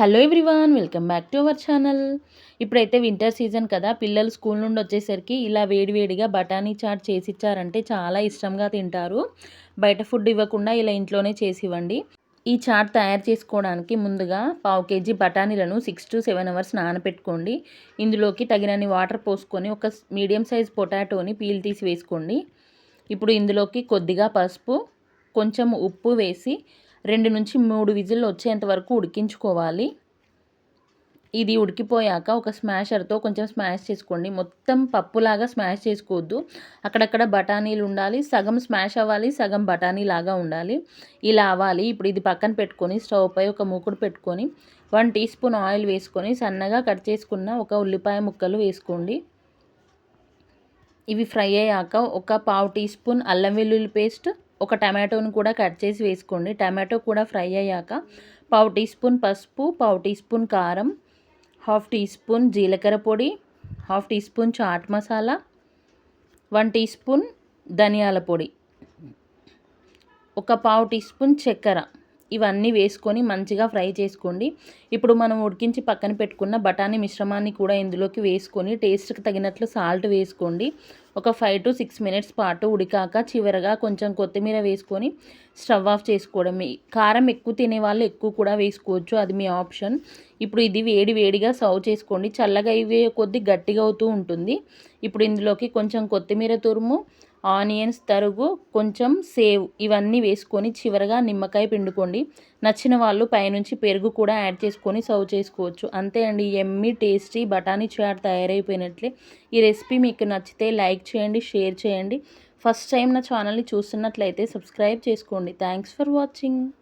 Hello everyone welcome back to our channel. ఇప్పుడైతే winter season కదా పిల్లలు స్కూల్ నుండి వచ్చేసరికి ఇలా వేడివేడిగా బఠానీ చాట్ చేసి ఇచ్చారంటే చాలా ఇష్టంగా తింటారు. బయట ఫుడ్ ఇవ్వకుండా ఇలా ఇంట్లోనే చేసి ఇవ్వండి ఈ చాట్ తయారు చేసుకోవడానికి ముందుగా పావు కేజీ బఠానీలను సిక్స్ టు సెవెన్ అవర్స్ నానపెట్టుకోండి ఇందులోకి తగినన్ని వాటర్ పోసుకొని ఒక మీడియం సైజ్ పొటాటోని పీల్ తీసి వేసుకోండి. ఇప్పుడు ఇందులోకి కొద్దిగా పసుపు కొంచెం ఉప్పు వేసి రెండు నుంచి మూడు విజిల్లు వచ్చేంత వరకు ఉడికించుకోవాలి. ఇది ఉడికిపోయాక ఒక స్మాషర్తో కొంచెం స్మాష్ చేసుకోండి. మొత్తం పప్పులాగా స్మాష్ చేసుకోవద్దు. అక్కడక్కడ బఠానీలు ఉండాలి. సగం స్మాష్ అవ్వాలి సగం బఠానీ లాగా ఉండాలి. ఇలా అవ్వాలి. ఇప్పుడు ఇది పక్కన పెట్టుకొని స్టవ్ పై ఒక మూకుడు పెట్టుకొని వన్ టీ స్పూన్ ఆయిల్ వేసుకొని సన్నగా కట్ చేసుకున్న ఒక ఉల్లిపాయ ముక్కలు వేసుకోండి. ఇవి ఫ్రై అయ్యాక ఒక పావు టీ స్పూన్ అల్లం వెల్లుల్లి పేస్ట్ ఒక టమాటోని కూడా కట్ చేసి వేసుకోండి. టమాటో కూడా ఫ్రై అయ్యాక పావు టీ స్పూన్ పసుపు పావు టీ స్పూన్ కారం హాఫ్ టీ స్పూన్ జీలకర్ర పొడి half tea spoon chaat masala one tea spoon ధనియాల పొడి ఒక పావు టీ స్పూన్ చక్కెర. ఇవన్నీ వేసుకొని మంచిగా ఫ్రై చేసుకోండి. ఇప్పుడు మనం ఉడికించి పక్కన పెట్టుకున్న బఠానీ మిశ్రమాన్ని కూడా ఇందులోకి వేసుకొని టేస్ట్కి తగినట్లు సాల్ట్ వేసుకోండి. ఒక ఫైవ్ టు సిక్స్ మినిట్స్ పాటు ఉడికాక చివరగా కొంచెం కొత్తిమీర వేసుకొని స్టవ్ ఆఫ్ చేసుకోవడం కారం ఎక్కువ తినే వాళ్ళు ఎక్కువ కూడా వేసుకోవచ్చు అది మీ ఆప్షన్. ఇప్పుడు ఇది వేడి వేడిగా సర్వ్ చేసుకోండి. చల్లగా ఇవే కొద్ది గట్టిగా అవుతూ ఉంటుంది. ఇప్పుడు ఇందులోకి కొంచెం కొత్తిమీర తురుము ఆనియన్స్ తరుగు కొంచెం సేవ్ ఇవన్నీ వేసుకొని చివరగా నిమ్మకాయ పిండుకోండి. నచ్చిన వాళ్ళు పైనుంచి పెరుగు కూడా యాడ్ చేసుకొని సర్వ్ చేసుకోవచ్చు. అంతే అండి ఎమ్మి టేస్టీ బఠానీ చాట్ తయారైపోయినట్లే. ఈ రెసిపీ మీకు నచ్చితే లైక్ చేయండి షేర్ చేయండి. ఫస్ట్ టైం నా ఛానల్ని చూస్తున్నట్లయితే సబ్స్క్రైబ్ చేసుకోండి. Thanks for watching.